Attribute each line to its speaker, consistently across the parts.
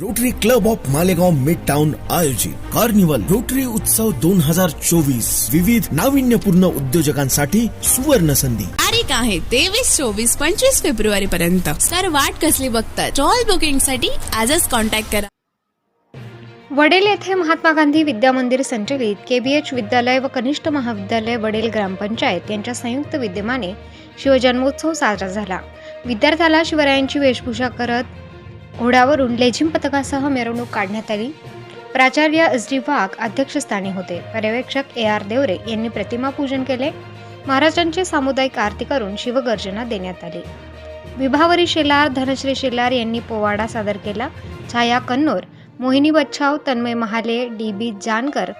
Speaker 1: Rotary club of Malegaon mid town आयोजित carnival rotary उत्सव दोन हजार चोवीस. विविध नाविन्यपूर्ण उद्योजकांसाठी सुवर्ण संधी.
Speaker 2: तारीख आहे तेवीस चोवीस पंचवीस फेब्रुवारी पर्यंत तर वाट कसली बघतात स्टॉल बुकिंगसाठी आजच कॉन्टॅक्ट करा.
Speaker 3: वडेल येथे महात्मा गांधी विद्या मंदिर संचलित केबीएच विद्यालय व कनिष्ठ महाविद्यालय वडेल ग्रामपंचायत यांच्या संयुक्त विद्यमाने शिवजन्मोत्सव साजरा झाला. विद्यार्थ्याला शिवरायांची वेशभूषा करत घोड्यावरून लेझिम पथकासह मिरवणूक काढण्यात आली. प्राचार्य एस डी वाघ अध्यक्षस्थानी होते. पर्यवेक्षक ए आर देवरे यांनी प्रतिमा पूजन केले. महाराजांचे सामुदायिक आरती करून शिवगर्जना देण्यात आली. विभावरी शेलार धनश्री शेलार यांनी पोवाडा सादर केला. छाया कन्नोर मोहिनी बच्छाव तन्मय महाले डी बी जानकर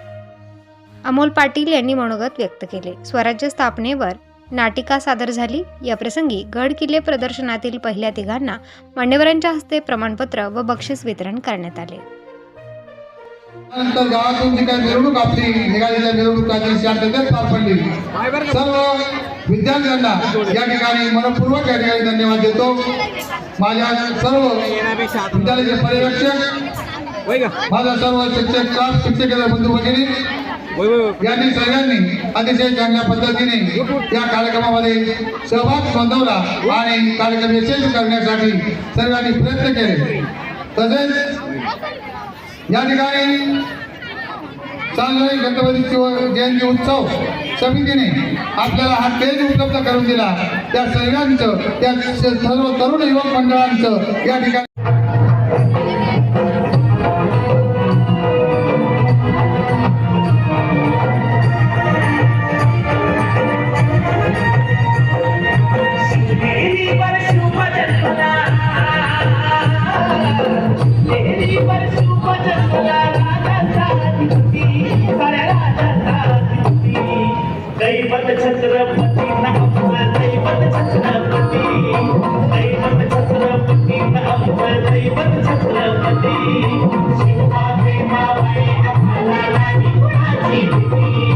Speaker 3: अमोल पाटील यांनी मनोगत व्यक्त केले. स्वराज्य स्थापनेवर नाटिका सादर झाली. या प्रसंगी गड किल्ले प्रदर्शनातील पहिल्या तिघांना मान्यवरांच्या हस्ते प्रमाणपत्र व बक्षीस वितरण करण्यात आले.
Speaker 4: गावातून जी काही मिरवणूक आपली निघालेल्या मिरवणुकाची शांततेत पार पडली. सर्व विद्यार्थ्यांना या ठिकाणी मनपूर्वक या ठिकाणी धन्यवाद देतो. माझ्या सर्व विद्यालयाचे पर्यवेक्षक माझा सर्व शिक्षक स्टाफ शिक्षक बंधू भगिनी यांनी सर्वांनी अतिशय चांगल्या पद्धतीने या कार्यक्रमामध्ये सहभाग नोंदवला आणि कार्यक्रम यशस्वी करण्यासाठी सर्वांनी प्रयत्न केले. तसेच या ठिकाणी चांगले गणपती शिव- जयंती उत्सव समितीने आपल्याला हा तेज उपलब्ध करून दिला. त्या सर्वांचं त्या सर्व तरुण युवक मंडळांचं या ठिकाणी
Speaker 5: Thank you.